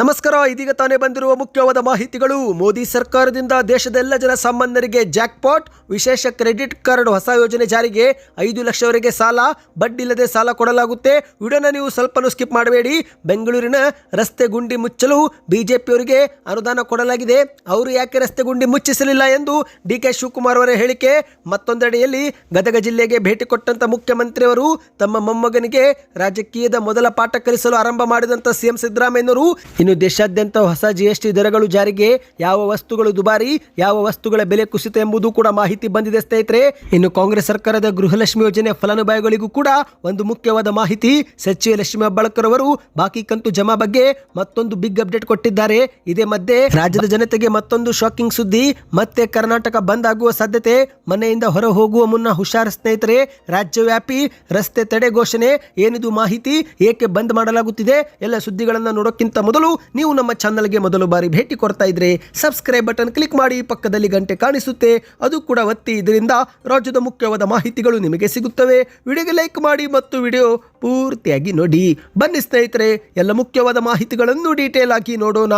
ನಮಸ್ಕಾರ, ಇದೀಗ ತಾನೇ ಬಂದಿರುವ ಮುಖ್ಯವಾದ ಮಾಹಿತಿಗಳು. ಮೋದಿ ಸರ್ಕಾರದಿಂದ ದೇಶದ ಎಲ್ಲ ಜನ ಸಾಮಾನ್ಯರಿಗೆ ಜಾಕ್ಪಾಟ್, ವಿಶೇಷ ಕ್ರೆಡಿಟ್ ಕಾರ್ಡ್ ಹೊಸ ಯೋಜನೆ ಜಾರಿಗೆ ಐದು ಲಕ್ಷವರೆಗೆ ಸಾಲ, ಬಡ್ಡಿ ಇಲ್ಲದೆ ಸಾಲ ಕೊಡಲಾಗುತ್ತೆ. ವಿಡಿಯೋನ ನೀವು ಸ್ವಲ್ಪನೂ ಸ್ಕಿಪ್ ಮಾಡಬೇಡಿ. ಬೆಂಗಳೂರಿನ ರಸ್ತೆ ಗುಂಡಿ ಮುಚ್ಚಲು ಬಿಜೆಪಿಯವರಿಗೆ ಅನುದಾನ ಕೊಡಲಾಗಿದೆ. ಅವರು ಯಾಕೆ ರಸ್ತೆ ಗುಂಡಿ ಮುಚ್ಚಿಸಲಿಲ್ಲ ಎಂದು ಡಿ ಕೆ ಶಿವಕುಮಾರ್ ಅವರ ಹೇಳಿಕೆ. ಮತ್ತೊಂದೆಡೆಯಲ್ಲಿ ಗದಗ ಜಿಲ್ಲೆಗೆ ಭೇಟಿ ಕೊಟ್ಟಂತ ಮುಖ್ಯಮಂತ್ರಿಯವರು ತಮ್ಮ ಮೊಮ್ಮಗನಿಗೆ ರಾಜಕೀಯದ ಮೊದಲ ಪಾಠ ಕಲಿಸಲು ಆರಂಭ ಮಾಡಿದಂತ ಸಿಎಂ ಸಿದ್ದರಾಮಯ್ಯನವರು. ಇನ್ನು ದೇಶಾದ್ಯಂತ ಹೊಸ ಜಿಎಸ್ಟಿ ದರಗಳು ಜಾರಿಗೆ ಯಾವ ವಸ್ತುಗಳು ದುಬಾರಿ, ಯಾವ ವಸ್ತುಗಳ ಬೆಲೆ ಕುಸಿತ ಎಂಬುದು ಕೂಡ ಮಾಹಿತಿ ಬಂದಿದೆ ಸ್ನೇಹಿತರೆ. ಇನ್ನು ಕಾಂಗ್ರೆಸ್ ಸರ್ಕಾರದ ಗೃಹಲಕ್ಷ್ಮಿ ಯೋಜನೆ ಫಲಾನುಭವಿಗಳಿಗೂ ಕೂಡ ಒಂದು ಮುಖ್ಯವಾದ ಮಾಹಿತಿ. ಸಚಿವ ಲಕ್ಷ್ಮಿ ಹೆಬ್ಬಾಳ್ಕರ್ ಅವರು ಬಾಕಿ ಕಂತು ಜಮಾ ಬಗ್ಗೆ ಮತ್ತೊಂದು ಬಿಗ್ ಅಪ್ಡೇಟ್ ಕೊಟ್ಟಿದ್ದಾರೆ. ಇದೇ ಮಧ್ಯೆ ರಾಜ್ಯದ ಜನತೆಗೆ ಮತ್ತೊಂದು ಶಾಕಿಂಗ್ ಸುದ್ದಿ. ಮತ್ತೆ ಕರ್ನಾಟಕ ಬಂದ್ ಆಗುವ ಸಾಧ್ಯತೆ, ಮನೆಯಿಂದ ಹೊರ ಹೋಗುವ ಮುನ್ನ ಹುಷಾರ್ ಸ್ನೇಹಿತರೆ. ರಾಜ್ಯವ್ಯಾಪಿ ರಸ್ತೆ ತಡೆ ಘೋಷಣೆ, ಏನಿದು ಮಾಹಿತಿ, ಏಕೆ ಬಂದ್ ಮಾಡಲಾಗುತ್ತಿದೆ? ಎಲ್ಲ ಸುದ್ದಿಗಳನ್ನು ನೋಡೋಕ್ಕಿಂತ ಮೊದಲು ನೀವು ನಮ್ಮ ಚಾನಲ್ಗೆ ಮೊದಲು ಬಾರಿ ಭೇಟಿ ಕೊಡ್ತಾ ಇದ್ರೆ ಸಬ್ಸ್ಕ್ರೈಬ್ ಬಟನ್ ಕ್ಲಿಕ್ ಮಾಡಿ ಪಕ್ಕದಲ್ಲಿ ಗಂಟೆ ಕಾಣಿಸುತ್ತೆ. ಅದು ಕೂಡ ಒತ್ತಿ. ಇದರಿಂದ ರಾಜ್ಯದ ಮುಖ್ಯವಾದ ಮಾಹಿತಿಗಳು ನಿಮಗೆ ಸಿಗುತ್ತವೆ. ವಿಡಿಯೋಗೆ ಲೈಕ್ ಮಾಡಿ ಮತ್ತು ವಿಡಿಯೋ ಪೂರ್ತಿಯಾಗಿ ನೋಡಿ. ಬನ್ನಿ ಸ್ನೇಹಿತರೆ, ಎಲ್ಲ ಮುಖ್ಯವಾದ ಮಾಹಿತಿಗಳನ್ನು ಡೀಟೇಲ್ ಆಗಿ ನೋಡೋಣ.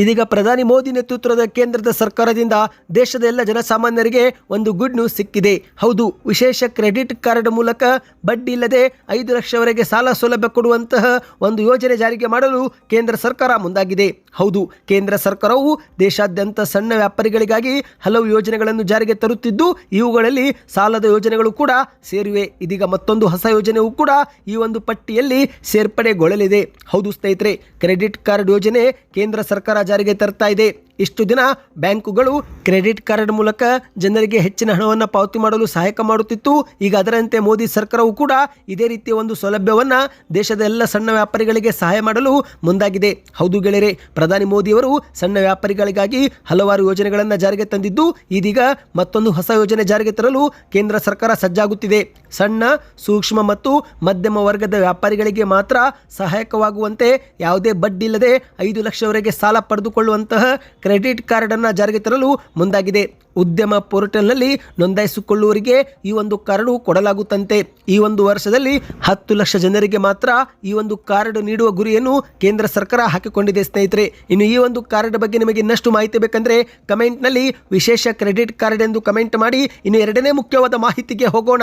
ಇದೀಗ ಪ್ರಧಾನಿ ಮೋದಿ ನೇತೃತ್ವದ ಕೇಂದ್ರದ ಸರ್ಕಾರದಿಂದ ದೇಶದ ಎಲ್ಲ ಜನಸಾಮಾನ್ಯರಿಗೆ ಒಂದು ಗುಡ್ ನ್ಯೂಸ್ ಸಿಕ್ಕಿದೆ. ಹೌದು, ವಿಶೇಷ ಕ್ರೆಡಿಟ್ ಕಾರ್ಡ್ ಮೂಲಕ ಬಡ್ಡಿ ಇಲ್ಲದೆ ಐದು ಲಕ್ಷವರೆಗೆ ಸಾಲ ಸೌಲಭ್ಯ ಕೊಡುವಂತಹ ಒಂದು ಯೋಜನೆ ಜಾರಿಗೆ ಮಾಡಲು ಕೇಂದ್ರ ಸರ್ಕಾರ ಮುಂದಾಗಿದೆ. ಹೌದು, ಕೇಂದ್ರ ಸರ್ಕಾರವು ದೇಶಾದ್ಯಂತ ಸಣ್ಣ ವ್ಯಾಪಾರಿಗಳಿಗಾಗಿ ಹಲವು ಯೋಜನೆಗಳನ್ನು ಜಾರಿಗೆ ತರುತ್ತಿದ್ದು, ಇವುಗಳಲ್ಲಿ ಸಾಲದ ಯೋಜನೆಗಳು ಕೂಡ ಸೇರಿವೆ. ಇದೀಗ ಮತ್ತೊಂದು ಹೊಸ ಯೋಜನೆಯೂ ಕೂಡ ಈ ಒಂದು ಪಟ್ಟಿಯಲ್ಲಿ ಸೇರ್ಪಡೆಗೊಳ್ಳಲಿದೆ. ಹೌದು ಸ್ನೇಹಿತರೆ ಕ್ರೆಡಿಟ್ ಕಾರ್ಡ್ ಯೋಜನೆ ಕೇಂದ್ರ ಸರ್ಕಾರ ಜಾರಿಗೆ ತರ್ತಾ ಇದೆ. ಇಷ್ಟು ದಿನ ಬ್ಯಾಂಕುಗಳು ಕ್ರೆಡಿಟ್ ಕಾರ್ಡ್ ಮೂಲಕ ಜನರಿಗೆ ಹೆಚ್ಚಿನ ಹಣವನ್ನು ಪಾವತಿ ಮಾಡಲು ಸಹಾಯಕ ಮಾಡುತ್ತಿತ್ತು. ಈಗ ಅದರಂತೆ ಮೋದಿ ಸರ್ಕಾರವು ಕೂಡ ಇದೇ ರೀತಿಯ ಒಂದು ಸೌಲಭ್ಯವನ್ನು ದೇಶದ ಎಲ್ಲ ಸಣ್ಣ ವ್ಯಾಪಾರಿಗಳಿಗೆ ಸಹಾಯ ಮಾಡಲು ಮುಂದಾಗಿದೆ. ಹೌದು ಗೆಳೆಯರೆ, ಪ್ರಧಾನಿ ಮೋದಿಯವರು ಸಣ್ಣ ವ್ಯಾಪಾರಿಗಳಿಗಾಗಿ ಹಲವಾರು ಯೋಜನೆಗಳನ್ನು ಜಾರಿಗೆ ತಂದಿದ್ದು, ಇದೀಗ ಮತ್ತೊಂದು ಹೊಸ ಯೋಜನೆ ಜಾರಿಗೆ ತರಲು ಕೇಂದ್ರ ಸರ್ಕಾರ ಸಜ್ಜಾಗುತ್ತಿದೆ. ಸಣ್ಣ, ಸೂಕ್ಷ್ಮ ಮತ್ತು ಮಧ್ಯಮ ವರ್ಗದ ವ್ಯಾಪಾರಿಗಳಿಗೆ ಮಾತ್ರ ಸಹಾಯಕವಾಗುವಂತೆ ಯಾವುದೇ ಬಡ್ಡಿ ಇಲ್ಲದೆ ಐದು ಲಕ್ಷವರೆಗೆ ಸಾಲ ಪಡೆದುಕೊಳ್ಳುವಂತಹ ಕ್ರೆಡಿಟ್ ಕಾರ್ಡ್ ಅನ್ನು ಜಾರಿಗೆ ತರಲು ಮುಂದಾಗಿದೆ. ಉದ್ಯಮ ಪೋರ್ಟಲ್ನಲ್ಲಿ ನೋಂದಾಯಿಸಿಕೊಳ್ಳುವವರಿಗೆ ಈ ಒಂದು ಕಾರ್ಡು ಕೊಡಲಾಗುತ್ತಂತೆ. ಈ ಒಂದು ವರ್ಷದಲ್ಲಿ ಹತ್ತು ಲಕ್ಷ ಜನರಿಗೆ ಮಾತ್ರ ಈ ಒಂದು ಕಾರ್ಡ್ ನೀಡುವ ಗುರಿಯನ್ನು ಕೇಂದ್ರ ಸರ್ಕಾರ ಹಾಕಿಕೊಂಡಿದೆ ಸ್ನೇಹಿತರೆ. ಇನ್ನು ಈ ಒಂದು ಕಾರ್ಡ್ ಬಗ್ಗೆ ನಿಮಗೆ ಇನ್ನಷ್ಟು ಮಾಹಿತಿ ಬೇಕಂದ್ರೆ ಕಮೆಂಟ್ನಲ್ಲಿ ವಿಶೇಷ ಕ್ರೆಡಿಟ್ ಕಾರ್ಡ್ ಎಂದು ಕಮೆಂಟ್ ಮಾಡಿ. ಇನ್ನು ಎರಡನೇ ಮುಖ್ಯವಾದ ಮಾಹಿತಿಗೆ ಹೋಗೋಣ.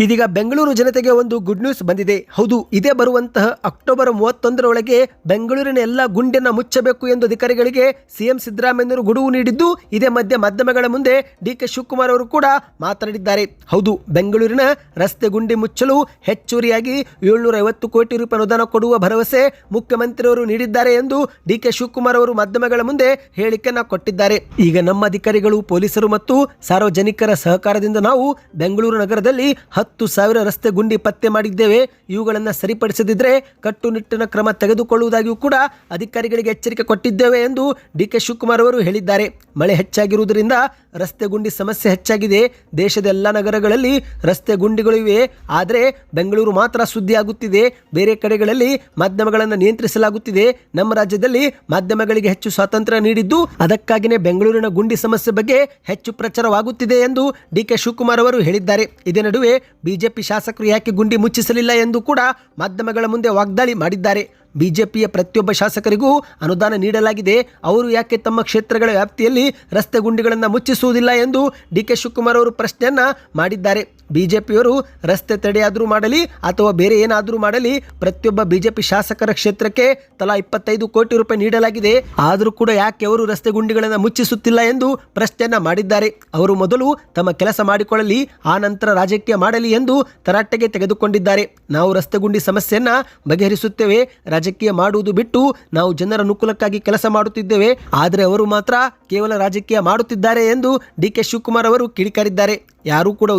ಇದೀಗ ಬೆಂಗಳೂರು ಜನತೆಗೆ ಒಂದು ಗುಡ್ ನ್ಯೂಸ್ ಬಂದಿದೆ. ಹೌದು, ಇದೇ ಬರುವಂತಹ ಅಕ್ಟೋಬರ್ ಮೂವತ್ತೊಂದರೊಳಗೆ ಬೆಂಗಳೂರಿನ ಎಲ್ಲ ಗುಂಡಿನ ಮುಚ್ಚಬೇಕು ಎಂದು ಅಧಿಕಾರಿಗಳಿಗೆ ಸಿಎಂ ಸಿದ್ದರಾಮಯ್ಯರು ಗುಡುವು ನೀಡಿದ್ದು, ಇದೇ ಮಧ್ಯೆ ಮಾಧ್ಯಮಗಳ ಮುಂದೆ ಡಿ ಕೆ ಶಿವಕುಮಾರ್ ಅವರು ಕೂಡ ಮಾತನಾಡಿದ್ದಾರೆ. ಹೌದು, ಬೆಂಗಳೂರಿನ ರಸ್ತೆ ಗುಂಡಿ ಮುಚ್ಚಲು ಹೆಚ್ಚುವರಿಯಾಗಿ ಏಳ್ನೂರ ಐವತ್ತು ಕೋಟಿ ರೂಪಾಯಿ ಅನುದಾನ ಕೊಡುವ ಭರವಸೆ ಮುಖ್ಯಮಂತ್ರಿಯವರು ನೀಡಿದ್ದಾರೆ ಎಂದು ಡಿ ಕೆ ಶಿವಕುಮಾರ್ ಅವರು ಮಾಧ್ಯಮಗಳ ಮುಂದೆ ಹೇಳಿಕೆಯನ್ನ ಕೊಟ್ಟಿದ್ದಾರೆ. ಈಗ ನಮ್ಮ ಅಧಿಕಾರಿಗಳು, ಪೊಲೀಸರು ಮತ್ತು ಸಾರ್ವಜನಿಕರ ಸಹಕಾರದಿಂದ ನಾವು ಬೆಂಗಳೂರು ನಗರದಲ್ಲಿ ಹತ್ತು ಸಾವಿರ ರಸ್ತೆ ಗುಂಡಿ ಪತ್ತೆ ಮಾಡಿದ್ದೇವೆ. ಇವುಗಳನ್ನು ಸರಿಪಡಿಸದಿದ್ದರೆ ಕಟ್ಟುನಿಟ್ಟಿನ ಕ್ರಮ ತೆಗೆದುಕೊಳ್ಳುವುದಾಗಿಯೂ ಕೂಡ ಅಧಿಕಾರಿಗಳಿಗೆ ಎಚ್ಚರಿಕೆ ಕೊಟ್ಟಿದ್ದೇವೆ ಎಂದು ಡಿ ಕೆ ಶಿವಕುಮಾರ್ ಅವರು ಹೇಳಿದ್ದಾರೆ. ಮಳೆ ಹೆಚ್ಚಾಗಿರುವುದರಿಂದ ರಸ್ತೆ ಗುಂಡಿ ಸಮಸ್ಯೆ ಹೆಚ್ಚಾಗಿದೆ. ದೇಶದ ಎಲ್ಲ ನಗರಗಳಲ್ಲಿ ರಸ್ತೆ ಗುಂಡಿಗಳು ಇವೆ. ಆದರೆ ಬೆಂಗಳೂರು ಮಾತ್ರ ಸುದ್ದಿ ಆಗುತ್ತಿದೆ. ಬೇರೆ ಕಡೆಗಳಲ್ಲಿ ಮಾಧ್ಯಮಗಳನ್ನು ನಿಯಂತ್ರಿಸಲಾಗುತ್ತಿದೆ. ನಮ್ಮ ರಾಜ್ಯದಲ್ಲಿ ಮಾಧ್ಯಮಗಳಿಗೆ ಹೆಚ್ಚು ಸ್ವಾತಂತ್ರ್ಯ ನೀಡಿದ್ದು ಅದಕ್ಕಾಗಿಯೇ ಬೆಂಗಳೂರಿನ ಗುಂಡಿ ಸಮಸ್ಯೆ ಬಗ್ಗೆ ಹೆಚ್ಚು ಪ್ರಚಾರವಾಗುತ್ತಿದೆ ಎಂದು ಡಿ ಕೆ ಶಿವಕುಮಾರ್ ಅವರು ಹೇಳಿದ್ದಾರೆ. ಇದೇ ನಡುವೆ ಬಿಜೆಪಿ ಶಾಸಕರು ಯಾಕೆ ಗುಂಡಿ ಮುಚ್ಚಿಸಲಿಲ್ಲ ಎಂದು ಕೂಡ ಮಾಧ್ಯಮಗಳ ಮುಂದೆ ವಾಗ್ದಾಳಿ ಮಾಡಿದ್ದಾರೆ. ಬಿಜೆಪಿಯ ಪ್ರತಿಯೊಬ್ಬ ಶಾಸಕರಿಗೂ ಅನುದಾನ ನೀಡಲಾಗಿದೆ. ಅವರು ಯಾಕೆ ತಮ್ಮ ಕ್ಷೇತ್ರಗಳ ವ್ಯಾಪ್ತಿಯಲ್ಲಿ ರಸ್ತೆ ಗುಂಡಿಗಳನ್ನು ಮುಚ್ಚಿಸುವುದಿಲ್ಲ ಎಂದು ಡಿ ಕೆ ಶಿವಕುಮಾರ್ ಅವರು ಪ್ರಶ್ನೆಯನ್ನು ಮಾಡಿದ್ದಾರೆ. ಬಿಜೆಪಿಯವರು ರಸ್ತೆ ತಡೆಯಾದರೂ ಮಾಡಲಿ ಅಥವಾ ಬೇರೆ ಏನಾದರೂ ಮಾಡಲಿ ಪ್ರತಿಯೊಬ್ಬ ಬಿಜೆಪಿ ಶಾಸಕರ ಕ್ಷೇತ್ರಕ್ಕೆ ತಲಾ ಇಪ್ಪತ್ತೈದು ಕೋಟಿ ರೂಪಾಯಿ ನೀಡಲಾಗಿದೆ. ಆದರೂ ಕೂಡ ಯಾಕೆ ಅವರು ರಸ್ತೆ ಗುಂಡಿಗಳನ್ನು ಮುಚ್ಚಿಸುತ್ತಿಲ್ಲ ಎಂದು ಪ್ರಶ್ನೆಯನ್ನ ಮಾಡಿದ್ದಾರೆ. ಅವರು ಮೊದಲು ತಮ್ಮ ಕೆಲಸ ಮಾಡಿಕೊಳ್ಳಲಿ, ಆ ನಂತರ ರಾಜಕೀಯ ಮಾಡಲಿ ಎಂದು ತರಾಟೆಗೆ ತೆಗೆದುಕೊಂಡಿದ್ದಾರೆ. ನಾವು ರಸ್ತೆ ಗುಂಡಿ ಸಮಸ್ಯೆಯನ್ನ ಬಗೆಹರಿಸುತ್ತೇವೆ, ರಾಜಕೀಯ ಮಾಡುವುದು ಬಿಟ್ಟು ನಾವು ಜನರ ಅನುಕೂಲಕ್ಕಾಗಿ ಕೆಲಸ ಮಾಡುತ್ತಿದ್ದೇವೆ. ಆದರೆ ಅವರು ಮಾತ್ರ ಕೇವಲ ರಾಜಕೀಯ ಮಾಡುತ್ತಿದ್ದಾರೆ ಎಂದು ಡಿ ಕೆ ಶಿವಕುಮಾರ್ ಅವರು ಕಿಡಿಕಾರಿದ್ದಾರೆ. ಯಾರೂ ಕೂಡ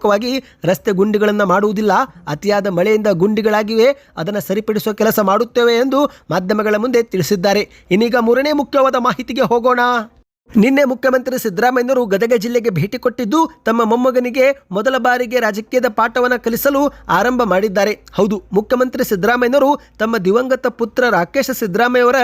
ಉದ್ದೇಶಪೂರ್ವಕವಾಗಿ ರಸ್ತೆ ಗುಂಡಿಗಳನ್ನು ಮಾಡುವುದಿಲ್ಲ. ಅತಿಯಾದ ಮಳೆಯಿಂದ ಗುಂಡಿಗಳಾಗಿವೆ. ಅದನ್ನು ಸರಿಪಡಿಸುವ ಕೆಲಸ ಮಾಡುತ್ತೇವೆ ಎಂದು ಮಾಧ್ಯಮಗಳ ಮುಂದೆ ತಿಳಿಸಿದ್ದಾರೆ. ಇನ್ನೀಗ ಮೂರನೇ ಮುಖ್ಯವಾದ ಮಾಹಿತಿಗೆ ಹೋಗೋಣ. ನಿನ್ನೆ ಮುಖ್ಯಮಂತ್ರಿ ಸಿದ್ದರಾಮಯ್ಯನವರು ಗದಗ ಜಿಲ್ಲೆಗೆ ಭೇಟಿ ಕೊಟ್ಟಿದ್ದು ತಮ್ಮ ಮೊಮ್ಮಗನಿಗೆ ಮೊದಲ ಬಾರಿಗೆ ರಾಜಕೀಯದ ಪಾಠವನ್ನು ಕಲಿಸಲು ಆರಂಭ ಮಾಡಿದ್ದಾರೆ. ಹೌದು, ಮುಖ್ಯಮಂತ್ರಿ ಸಿದ್ದರಾಮಯ್ಯನವರು ತಮ್ಮ ದಿವಂಗತ ಪುತ್ರ ರಾಕೇಶ್ ಸಿದ್ದರಾಮಯ್ಯವರ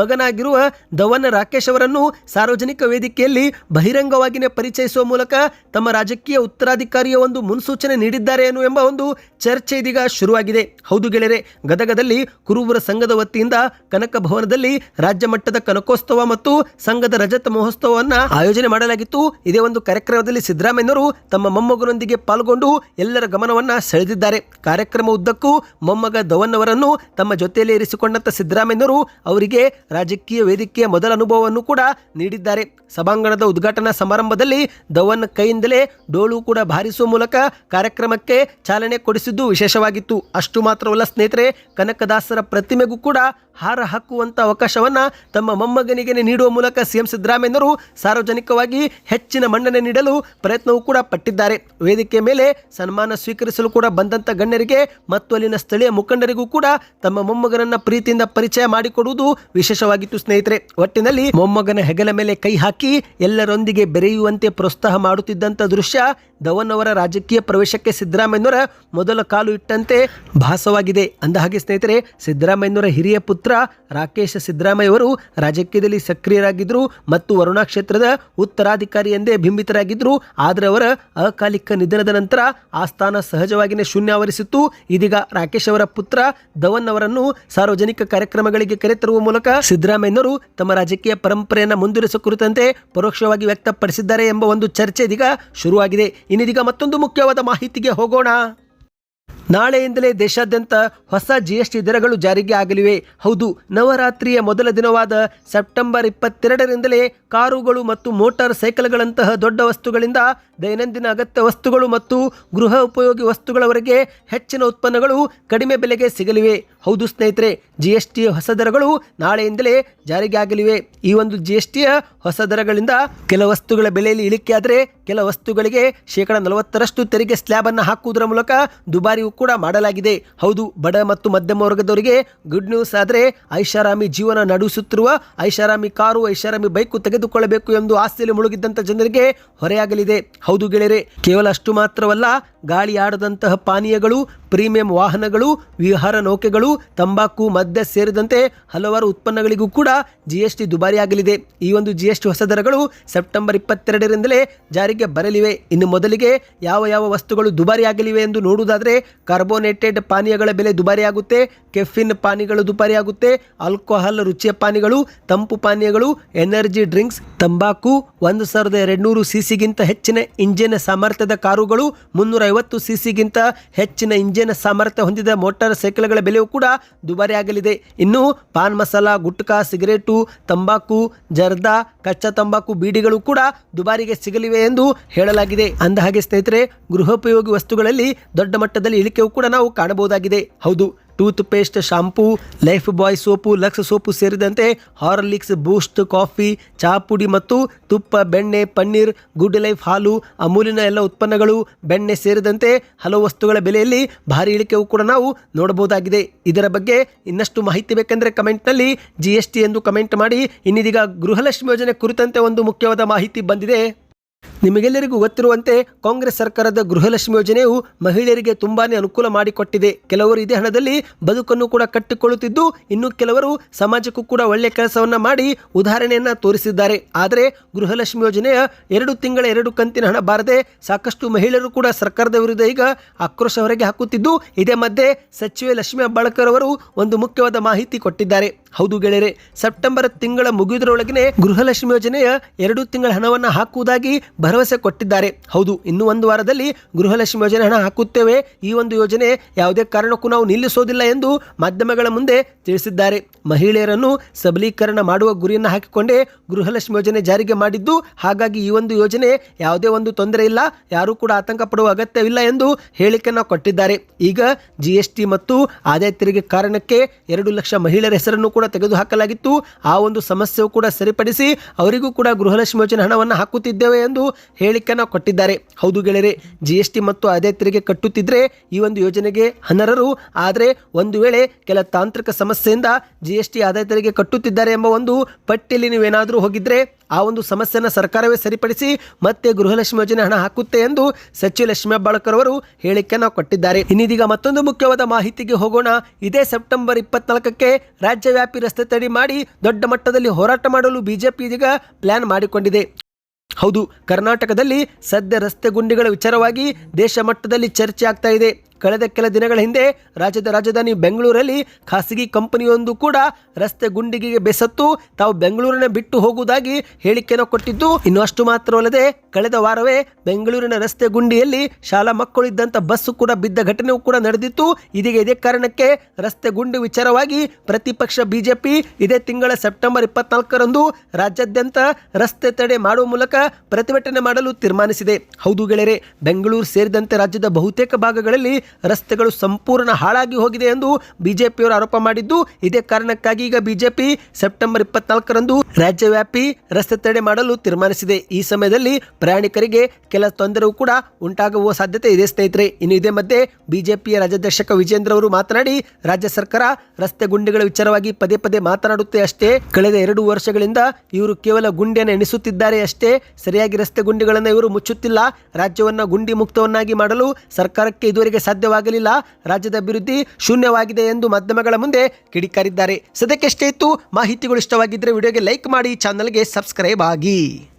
ಮಗನಾಗಿರುವ ಧವನ್ ರಾಕೇಶ್ ಅವರನ್ನು ಸಾರ್ವಜನಿಕ ವೇದಿಕೆಯಲ್ಲಿ ಬಹಿರಂಗವಾಗಿನೇ ಪರಿಚಯಿಸುವ ಮೂಲಕ ತಮ್ಮ ರಾಜಕೀಯ ಉತ್ತರಾಧಿಕಾರಿಯ ಒಂದು ಮುನ್ಸೂಚನೆ ನೀಡಿದ್ದಾರೆ ಏನು ಎಂಬ ಒಂದು ಚರ್ಚೆ ಇದೀಗ ಶುರುವಾಗಿದೆ. ಹೌದು ಗೆಳೆಯರೆ, ಗದಗದಲ್ಲಿ ಕುರುಬರ ಸಂಘದ ವತಿಯಿಂದ ಕನಕ ಭವನದಲ್ಲಿ ರಾಜ್ಯ ಮಟ್ಟದ ಕನಕೋತ್ಸವ ಮತ್ತು ಸಂಘದ ರಜತ ಮಹೋತ್ಸವವನ್ನು ಆಯೋಜನೆ ಮಾಡಲಾಗಿತ್ತು. ಇದೇ ಒಂದು ಕಾರ್ಯಕ್ರಮದಲ್ಲಿ ಸಿದ್ದರಾಮಯ್ಯನವರು ತಮ್ಮ ಮೊಮ್ಮಗನೊಂದಿಗೆ ಪಾಲ್ಗೊಂಡು ಎಲ್ಲರ ಗಮನವನ್ನ ಸೆಳೆದಿದ್ದಾರೆ. ಕಾರ್ಯಕ್ರಮ ಉದ್ದಕ್ಕೂ ಮೊಮ್ಮಗ ಧವನ್ ಅವರನ್ನು ತಮ್ಮ ಜೊತೆಯಲ್ಲಿ ಇರಿಸಿಕೊಂಡಂತ ಸಿದ್ದರಾಮಯ್ಯನವರು ಅವರಿಗೆ ರಾಜಕೀಯ ವೇದಿಕೆಯ ಮೊದಲ ಅನುಭವವನ್ನು ಕೂಡ ನೀಡಿದ್ದಾರೆ. ಸಭಾಂಗಣದ ಉದ್ಘಾಟನಾ ಸಮಾರಂಭದಲ್ಲಿ ಧವನ್ ಕೈಯಿಂದಲೇ ಡೋಳು ಕೂಡ ಬಾರಿಸುವ ಮೂಲಕ ಕಾರ್ಯಕ್ರಮಕ್ಕೆ ಚಾಲನೆ ಕೊಡಿಸಿದ್ದು ವಿಶೇಷವಾಗಿತ್ತು. ಅಷ್ಟು ಮಾತ್ರವಲ್ಲ ಸ್ನೇಹಿತರೆ, ಕನಕದಾಸರ ಪ್ರತಿಮೆಗೂ ಕೂಡ ಹಾರ ಹಾಕುವಂತ ಅವಕಾಶವನ್ನ ತಮ್ಮ ಮೊಮ್ಮಗನಿಗೆ ನೀಡುವ ಮೂಲಕ ಸಿಎಂ ಸಿದ್ದರಾಮಯ್ಯನವರು ಸಾರ್ವಜನಿಕವಾಗಿ ಹೆಚ್ಚಿನ ಮನ್ನಣೆ ನೀಡಲು ಪ್ರಯತ್ನವೂ ಕೂಡ ಪಟ್ಟಿದ್ದಾರೆ. ವೇದಿಕೆ ಮೇಲೆ ಸನ್ಮಾನ ಸ್ವೀಕರಿಸಲು ಕೂಡ ಬಂದಂತ ಗಣ್ಯರಿಗೆ ಮತ್ತು ಅಲ್ಲಿನ ಸ್ಥಳೀಯ ಮುಖಂಡರಿಗೂ ಕೂಡ ತಮ್ಮ ಮೊಮ್ಮಗನನ್ನ ಪ್ರೀತಿಯಿಂದ ಪರಿಚಯ ಮಾಡಿಕೊಡುವುದು ವಿಶೇಷವಾಗಿತ್ತು ಸ್ನೇಹಿತರೆ. ಒಟ್ಟಿನಲ್ಲಿ ಮೊಮ್ಮಗನ ಹೆಗಲ ಮೇಲೆ ಕೈ ಹಾಕಿ ಎಲ್ಲರೊಂದಿಗೆ ಬೆರೆಯುವಂತೆ ಪ್ರೋತ್ಸಾಹ ಮಾಡುತ್ತಿದ್ದಂಥ ದೃಶ್ಯ ಧವನ್ ಅವರ ರಾಜಕೀಯ ಪ್ರವೇಶಕ್ಕೆ ಸಿದ್ದರಾಮಯ್ಯನವರ ಮೊದಲ ಕಾಲು ಇಟ್ಟಂತೆ ಭಾಸವಾಗಿದೆ. ಅಂದ ಹಾಗೆ ಸ್ನೇಹಿತರೆ, ಸಿದ್ದರಾಮಯ್ಯನವರ ಹಿರಿಯ ಪುತ್ರ ರಾಕೇಶ್ ಸಿದ್ದರಾಮಯ್ಯ ಅವರು ರಾಜಕೀಯದಲ್ಲಿ ಸಕ್ರಿಯರಾಗಿದ್ದರು ಮತ್ತು ವರುಣಾ ಕ್ಷೇತ್ರದ ಉತ್ತರಾಧಿಕಾರಿ ಎಂದೇ ಬಿಂಬಿತರಾಗಿದ್ದರು. ಆದರೆ ಅವರ ಅಕಾಲಿಕ ನಿಧನದ ನಂತರ ಆ ಸ್ಥಾನ ಸಹಜವಾಗಿಯೇ ಶೂನ್ಯಾವರಿಸಿತ್ತು. ಇದೀಗ ರಾಕೇಶ್ ಅವರ ಪುತ್ರ ಧವನ್ ಅವರನ್ನು ಸಾರ್ವಜನಿಕ ಕಾರ್ಯಕ್ರಮಗಳಿಗೆ ಕರೆತರುವ ಮೂಲಕ ಸಿದ್ದರಾಮಯ್ಯನವರು ತಮ್ಮ ರಾಜಕೀಯ ಪರಂಪರೆಯನ್ನು ಮುಂದುವರಿಸುವ ಕುರಿತಂತೆ ಪರೋಕ್ಷವಾಗಿ ವ್ಯಕ್ತಪಡಿಸಿದ್ದಾರೆ ಎಂಬ ಒಂದು ಚರ್ಚೆ ಇದೀಗ ಶುರುವಾಗಿದೆ. ಇನ್ನಿದೀಗ ಮತ್ತೊಂದು ಮುಖ್ಯವಾದ ಮಾಹಿತಿಗೆ ಹೋಗೋಣ. ನಾಳೆಯಿಂದಲೇ ದೇಶಾದ್ಯಂತ ಹೊಸ ಜಿಎಸ್ಟಿ ದರಗಳು ಜಾರಿಗೆ ಆಗಲಿವೆ. ಹೌದು, ನವರಾತ್ರಿಯ ಮೊದಲ ದಿನವಾದ ಸೆಪ್ಟೆಂಬರ್ ಇಪ್ಪತ್ತೆರಡರಿಂದಲೇ ಕಾರುಗಳು ಮತ್ತು ಮೋಟಾರ್ ಸೈಕಲ್ಗಳಂತಹ ದೊಡ್ಡ ವಸ್ತುಗಳಿಂದ ದೈನಂದಿನ ಅಗತ್ಯ ವಸ್ತುಗಳು ಮತ್ತು ಗೃಹ ಉಪಯೋಗಿ ವಸ್ತುಗಳವರೆಗೆ ಹೆಚ್ಚಿನ ಉತ್ಪನ್ನಗಳು ಕಡಿಮೆ ಬೆಲೆಗೆ ಸಿಗಲಿವೆ. ಹೌದು ಸ್ನೇಹಿತರೆ ಜಿ ಎಸ್ ಟಿಯ ಹೊಸ ದರಗಳು ನಾಳೆಯಿಂದಲೇ ಜಾರಿಗೆ ಆಗಲಿವೆ. ಈ ಒಂದು ಜಿ ಎಸ್ ಟಿಯ ಹೊಸ ದರಗಳಿಂದ ಕೆಲ ವಸ್ತುಗಳ ಬೆಲೆಯಲ್ಲಿ ಇಳಿಕೆ ಆದರೆ ಕೆಲ ವಸ್ತುಗಳಿಗೆ ಶೇಕಡ ನಲವತ್ತರಷ್ಟು ತೆರಿಗೆ ಸ್ಲ್ಯಾಬನ್ನು ಹಾಕುವುದರ ಮೂಲಕ ದುಬಾರಿಯೂ ಕೂಡ ಮಾಡಲಾಗಿದೆ. ಹೌದು, ಬಡ ಮತ್ತು ಮಧ್ಯಮ ವರ್ಗದವರಿಗೆ ಗುಡ್ ನ್ಯೂಸ್ ಆದರೆ ಐಷಾರಾಮಿ ಜೀವನ ನಡೆಸುತ್ತಿರುವ ಐಷಾರಾಮಿ ಕಾರು, ಐಷಾರಾಮಿ ಬೈಕು ತೆಗೆದುಕೊಳ್ಳಬೇಕು ಎಂದು ಆಸ್ತಿಯಲ್ಲಿ ಮುಳುಗಿದ್ದಂಥ ಜನರಿಗೆ ಹೊರೆಯಾಗಲಿದೆ. ಹೌದು ಗೆಳೆಯರೆ, ಕೇವಲ ಅಷ್ಟು ಮಾತ್ರವಲ್ಲ, ಗಾಳಿ ಆಡದಂತಹ ಪಾನೀಯಗಳು ಪ್ರೀಮಿಯಂ ವಾಹನಗಳು, ವಿಹಾರ ನೌಕೆಗಳು, ತಂಬಾಕು, ಮದ್ಯ ಸೇರಿದಂತೆ ಹಲವಾರು ಉತ್ಪನ್ನಗಳಿಗೂ ಕೂಡ ಜಿಎಸ್ಟಿ ದುಬಾರಿಯಾಗಲಿದೆ. ಈ ಒಂದು ಜಿಎಸ್ಟಿ ಹೊಸ ದರಗಳು ಸೆಪ್ಟೆಂಬರ್ ಇಪ್ಪತ್ತೆರಡರಿಂದಲೇ ಜಾರಿಗೆ ಬರಲಿವೆ. ಇನ್ನು ಮೊದಲಿಗೆ ಯಾವ ಯಾವ ವಸ್ತುಗಳು ದುಬಾರಿಯಾಗಲಿವೆ ಎಂದು ನೋಡುವುದಾದರೆ ಕಾರ್ಬೋನೇಟೆಡ್ ಪಾನೀಯಗಳ ಬೆಲೆ ದುಬಾರಿಯಾಗುತ್ತೆ, ಕೆಫಿನ್ ಪಾನೀಯಗಳು ದುಬಾರಿಯಾಗುತ್ತೆ, ಆಲ್ಕೋಹಾಲ್ ರುಚಿಯ ಪಾನೀಯಗಳು, ತಂಪು ಪಾನೀಯಗಳು, ಎನರ್ಜಿ ಡ್ರಿಂಕ್ಸ್, ತಂಬಾಕು, ಒಂದು ಸಾವಿರದ ಎರಡುನೂರು ಸಿಸಿಗಿಂತ ಹೆಚ್ಚಿನ ಇಂಜಿನ್ ಸಾಮರ್ಥ್ಯದ ಕಾರುಗಳು ಮುನ್ನೂರ ಐವತ್ತು ಸಿಸಿಗಿಂತ ಹೆಚ್ಚಿನ ಇಂಜಿನ್ ಸಾಮರ್ಥ್ಯ ಹೊಂದಿದ ಮೋಟಾರ್ ಸೈಕಲ್ಗಳ ಬೆಲೆಯೂ ಕೂಡ ದುಬಾರಿಯಾಗಲಿದೆ ಇನ್ನು ಪಾನ್ ಮಸಾಲ, ಗುಟ್ಕಾ, ಸಿಗರೇಟು, ತಂಬಾಕು, ಜರ್ದಾ, ಕಚ್ಚಾ ತಂಬಾಕು, ಬೀಡಿಗಳು ಕೂಡ ದುಬಾರಿಗೆ ಸಿಗಲಿವೆ ಎಂದು ಹೇಳಲಾಗಿದೆ. ಅಂದ ಹಾಗೆ ಸ್ನೇಹಿತರೆ, ಗೃಹೋಪಯೋಗಿ ವಸ್ತುಗಳಲ್ಲಿ ದೊಡ್ಡ ಮಟ್ಟದಲ್ಲಿ ಇಳಿಕೆಯೂ ಕೂಡ ನಾವು ಕಾಣಬಹುದಾಗಿದೆ. ಹೌದು toothpaste shampoo, Lifebuoy soap, Lux soap ಸೇರಿದಂತೆ ಹಾರ್ಲಿಕ್ಸ್, ಬೂಸ್ಟ್, ಕಾಫಿ ಚಹಾ ಪುಡಿ ಮತ್ತು ತುಪ್ಪ, ಬೆಣ್ಣೆ, ಪನ್ನೀರ್, ಗುಡ್ ಲೈಫ್ ಹಾಲು, ಅಮೂಲಿನ ಎಲ್ಲ ಉತ್ಪನ್ನಗಳು, ಬೆಣ್ಣೆ ಸೇರಿದಂತೆ ಹಲವು ವಸ್ತುಗಳ ಬೆಲೆಯಲ್ಲಿ ಭಾರಿ ಇಳಿಕೆಯೂ ಕೂಡ ನಾವು ನೋಡಬಹುದಾಗಿದೆ. ಇದರ ಬಗ್ಗೆ ಇನ್ನಷ್ಟು ಮಾಹಿತಿ ಬೇಕೆಂದರೆ ಕಮೆಂಟ್ನಲ್ಲಿ ಜಿ ಎಸ್ ಟಿ ಎಂದು ಕಮೆಂಟ್ ಮಾಡಿ. ಇನ್ನಿದೀಗ ಗೃಹಲಕ್ಷ್ಮಿ ಯೋಜನೆ ಕುರಿತಂತೆ ಒಂದು ಮುಖ್ಯವಾದ ಮಾಹಿತಿ ಬಂದಿದೆ. ನಿಮಗೆಲ್ಲರಿಗೂ ಗೊತ್ತಿರುವಂತೆ ಕಾಂಗ್ರೆಸ್ ಸರ್ಕಾರದ ಗೃಹಲಕ್ಷ್ಮಿ ಯೋಜನೆಯು ಮಹಿಳೆಯರಿಗೆ ತುಂಬಾನೇ ಅನುಕೂಲ ಮಾಡಿಕೊಟ್ಟಿದೆ. ಕೆಲವರು ಇದೇ ಹಣದಲ್ಲಿ ಬದುಕನ್ನು ಕೂಡ ಕಟ್ಟಿಕೊಳ್ಳುತ್ತಿದ್ದು, ಇನ್ನು ಕೆಲವರು ಸಮಾಜಕ್ಕೂ ಕೂಡ ಒಳ್ಳೆಯ ಕೆಲಸವನ್ನ ಮಾಡಿ ಉದಾಹರಣೆಯನ್ನ ತೋರಿಸಿದ್ದಾರೆ. ಆದರೆ ಗೃಹಲಕ್ಷ್ಮಿ ಯೋಜನೆಯ ಎರಡು ತಿಂಗಳ ಎರಡು ಕಂತಿನ ಹಣ ಬಾರದೆ ಸಾಕಷ್ಟು ಮಹಿಳೆಯರು ಕೂಡ ಸರ್ಕಾರದ ವಿರುದ್ಧ ಈಗ ಆಕ್ರೋಶ ಹೊರಗೆ ಹಾಕುತ್ತಿದ್ದು, ಇದೇ ಮಧ್ಯೆ ಸಚಿವೆ ಲಕ್ಷ್ಮಿ ಅಬ್ಬಾಳ್ಕರ್ ಅವರು ಒಂದು ಮುಖ್ಯವಾದ ಮಾಹಿತಿ ಕೊಟ್ಟಿದ್ದಾರೆ. ಹೌದು ಗೆಳೆಯರೆ, ಸೆಪ್ಟೆಂಬರ್ ತಿಂಗಳ ಮುಗಿಯುವುದರೊಳಗೆ ಗೃಹಲಕ್ಷ್ಮಿ ಯೋಜನೆಯ ಎರಡು ತಿಂಗಳ ಹಣವನ್ನು ಹಾಕುವುದಾಗಿ ಭರವಸೆ ಕೊಟ್ಟಿದ್ದಾರೆ. ಹೌದು, ಇನ್ನು ಒಂದು ವಾರದಲ್ಲಿ ಗೃಹಲಕ್ಷ್ಮಿ ಯೋಜನೆ ಹಣ ಹಾಕುತ್ತೇವೆ. ಈ ಒಂದು ಯೋಜನೆ ಯಾವುದೇ ಕಾರಣಕ್ಕೂ ನಾವು ನಿಲ್ಲಿಸೋದಿಲ್ಲ ಎಂದು ಮಾಧ್ಯಮಗಳ ಮುಂದೆ ತಿಳಿಸಿದ್ದಾರೆ. ಮಹಿಳೆಯರನ್ನು ಸಬಲೀಕರಣ ಮಾಡುವ ಗುರಿಯನ್ನು ಹಾಕಿಕೊಂಡೇ ಗೃಹಲಕ್ಷ್ಮಿ ಯೋಜನೆ ಜಾರಿಗೆ ಮಾಡಿದ್ದು, ಹಾಗಾಗಿ ಈ ಒಂದು ಯೋಜನೆ ಯಾವುದೇ ಒಂದು ತೊಂದರೆ ಇಲ್ಲ, ಯಾರೂ ಕೂಡ ಆತಂಕ ಪಡುವ ಅಗತ್ಯವಿಲ್ಲ ಎಂದು ಹೇಳಿಕೆಯನ್ನು ಕೊಟ್ಟಿದ್ದಾರೆ. ಈಗ ಜಿ ಎಸ್ ಟಿ ಮತ್ತು ಆದಾಯ ತೆರಿಗೆ ಕಾರಣಕ್ಕೆ ಎರಡು ಲಕ್ಷ ಮಹಿಳೆಯರ ಹೆಸರನ್ನು ಕೂಡ ತೆಗೆದುಹಾಕಲಾಗಿತ್ತು. ಆ ಒಂದು ಸಮಸ್ಯೆಯು ಕೂಡ ಸರಿಪಡಿಸಿ ಅವರಿಗೂ ಕೂಡ ಗೃಹಲಕ್ಷ್ಮಿ ಯೋಜನೆ ಹಣವನ್ನು ಹಾಕುತ್ತಿದ್ದೇವೆ ಎಂದು ಹೇಳಿಕೆಯನ್ನು ಕೊಟ್ಟಿದ್ದಾರೆ. ಹೌದು ಗೆಳೆಯರೆ ಜಿ ಎಸ್ ಟಿ ಮತ್ತು ಆದಾಯ ತೆರಿಗೆ ಕಟ್ಟುತ್ತಿದ್ದರೆ ಈ ಒಂದು ಯೋಜನೆಗೆ ಅನರ್ಹರು. ಆದರೆ ಒಂದು ವೇಳೆ ಕೆಲ ತಾಂತ್ರಿಕ ಸಮಸ್ಯೆಯಿಂದ ಜಿ ಎಸ್ ಟಿ ಆದಾಯ ತೆರಿಗೆ ಕಟ್ಟುತ್ತಿದ್ದಾರೆ ಎಂಬ ಒಂದು ಪಟ್ಟಿಯಲ್ಲಿ ನೀವೇನಾದರೂ ಹೋಗಿದ್ರೆ ಆ ಒಂದು ಸಮಸ್ಯೆಯನ್ನು ಸರ್ಕಾರವೇ ಸರಿಪಡಿಸಿ ಮತ್ತೆ ಗೃಹಲಕ್ಷ್ಮಿ ಯೋಜನೆ ಹಣ ಹಾಕುತ್ತೆ ಎಂದು ಸಚಿವ ಲಕ್ಷ್ಮೀ ಹೆಬ್ಬಾಳ್ಕರ್ ಅವರು ಹೇಳಿಕೆಯನ್ನು ಕೊಟ್ಟಿದ್ದಾರೆ. ಇನ್ನಿದೀಗ ಮತ್ತೊಂದು ಮುಖ್ಯವಾದ ಮಾಹಿತಿಗೆ ಹೋಗೋಣ. ಇದೇ ಸೆಪ್ಟೆಂಬರ್ ಇಪ್ಪತ್ನಾಲ್ಕಕ್ಕೆ ರಾಜ್ಯವ್ಯಾಪಿ ರಸ್ತೆ ತಡೆ ಮಾಡಿ ದೊಡ್ಡ ಮಟ್ಟದಲ್ಲಿ ಹೋರಾಟ ಮಾಡಲು ಬಿಜೆಪಿ ಇದೀಗ ಪ್ಲಾನ್ ಮಾಡಿಕೊಂಡಿದೆ. ಹೌದು ಕರ್ನಾಟಕದಲ್ಲಿ ಸದ್ಯ ರಸ್ತೆ ಗುಂಡಿಗಳ ವಿಚಾರವಾಗಿ ದೇಶ ಮಟ್ಟದಲ್ಲಿ ಚರ್ಚೆ ಆಗ್ತಾ ಇದೆ. ಕಳೆದ ಕೆಲ ದಿನಗಳ ಹಿಂದೆ ರಾಜ್ಯದ ರಾಜಧಾನಿ ಬೆಂಗಳೂರಲ್ಲಿ ಖಾಸಗಿ ಕಂಪನಿಯೊಂದು ಕೂಡ ರಸ್ತೆ ಗುಂಡಿಗೆ ಬೆಸತ್ತು, ತಾವು ಬೆಂಗಳೂರಿನ ಬಿಟ್ಟು ಹೋಗುವುದಾಗಿ ಹೇಳಿಕೆಯನ್ನು ಕೊಟ್ಟಿದ್ದು. ಇನ್ನು ಅಷ್ಟು ಮಾತ್ರವಲ್ಲದೆ, ಕಳೆದ ವಾರವೇ ಬೆಂಗಳೂರಿನ ರಸ್ತೆ ಗುಂಡಿಯಲ್ಲಿ ಶಾಲಾ ಮಕ್ಕಳು ಇದ್ದಂಥ ಬಸ್ಸು ಕೂಡ ಬಿದ್ದ ಘಟನೆಯೂ ಕೂಡ ನಡೆದಿತ್ತು. ಇದೀಗ ಇದೇ ಕಾರಣಕ್ಕೆ ರಸ್ತೆ ಗುಂಡಿ ವಿಚಾರವಾಗಿ ಪ್ರತಿಪಕ್ಷ ಬಿಜೆಪಿ ಇದೇ ತಿಂಗಳ ಸೆಪ್ಟೆಂಬರ್ ಇಪ್ಪತ್ನಾಲ್ಕರಂದು ರಾಜ್ಯಾದ್ಯಂತ ರಸ್ತೆ ತಡೆ ಮಾಡುವ ಮೂಲಕ ಪ್ರತಿಭಟನೆ ಮಾಡಲು ತೀರ್ಮಾನಿಸಿದೆ. ಹೌದು ಗೆಳೆಯರೆ, ಬೆಂಗಳೂರು ಸೇರಿದಂತೆ ರಾಜ್ಯದ ಬಹುತೇಕ ಭಾಗಗಳಲ್ಲಿ ರಸ್ತೆಗಳು ಸಂಪೂರ್ಣ ಹಾಳಾಗಿ ಹೋಗಿದೆ ಎಂದು ಬಿಜೆಪಿಯವರು ಆರೋಪ ಮಾಡಿದ್ದು. ಇದೇ ಕಾರಣಕ್ಕಾಗಿ ಈಗ ಬಿಜೆಪಿ ಸೆಪ್ಟೆಂಬರ್ ಇಪ್ಪತ್ನಾಲ್ಕರಂದು ರಾಜ್ಯವ್ಯಾಪಿ ರಸ್ತೆ ತಡೆ ಮಾಡಲು ತೀರ್ಮಾನಿಸಿದೆ. ಈ ಸಮಯದಲ್ಲಿ ಪ್ರಯಾಣಿಕರಿಗೆ ಕೆಲ ತೊಂದರೆ ಕೂಡ ಉಂಟಾಗುವ ಸಾಧ್ಯತೆ ಇದೆ ಸ್ನೇಹಿತರೆ. ಇನ್ನು ಇದೇ ಮಧ್ಯೆ ಬಿಜೆಪಿಯ ರಾಜ್ಯಾಧ್ಯಕ್ಷಕ ವಿಜೇಂದ್ರ ಅವರು ಮಾತನಾಡಿ, ರಾಜ್ಯ ಸರ್ಕಾರ ರಸ್ತೆ ಗುಂಡಿಗಳ ವಿಚಾರವಾಗಿ ಪದೇ ಪದೇ ಮಾತನಾಡುತ್ತೆ ಅಷ್ಟೇ. ಕಳೆದ ಎರಡು ವರ್ಷಗಳಿಂದ ಇವರು ಕೇವಲ ಗುಂಡಿಯನ್ನು ಎಣಿಸುತ್ತಿದ್ದಾರೆ ಅಷ್ಟೇ. ಸರಿಯಾಗಿ ರಸ್ತೆ ಗುಂಡಿಗಳನ್ನು ಇವರು ಮುಚ್ಚುತ್ತಿಲ್ಲ. ರಾಜ್ಯವನ್ನು ಗುಂಡಿ ಮುಕ್ತವನ್ನಾಗಿ ಮಾಡಲು ಸರ್ಕಾರಕ್ಕೆ ಇದುವರೆಗೆ ಸಾಧ್ಯವಾಗಲಿಲ್ಲ. ರಾಜ್ಯದ ಅಭಿವೃದ್ಧಿ ಶೂನ್ಯವಾಗಿದೆ ಎಂದು ಮಾಧ್ಯಮಗಳ ಮುಂದೆ ಕಿಡಿಕಾರಿದ್ದಾರೆ. ಸದ್ಯಕ್ಕೆ ಇತ್ತು. ಮಾಹಿತಿಗಳು ಇಷ್ಟವಾಗಿದ್ದರೆ ವಿಡಿಯೋಗೆ ಲೈಕ್ ಮಾಡಿ, ಚಾನಲ್ಗೆ ಸಬ್ಸ್ಕ್ರೈಬ್ ಆಗಿ.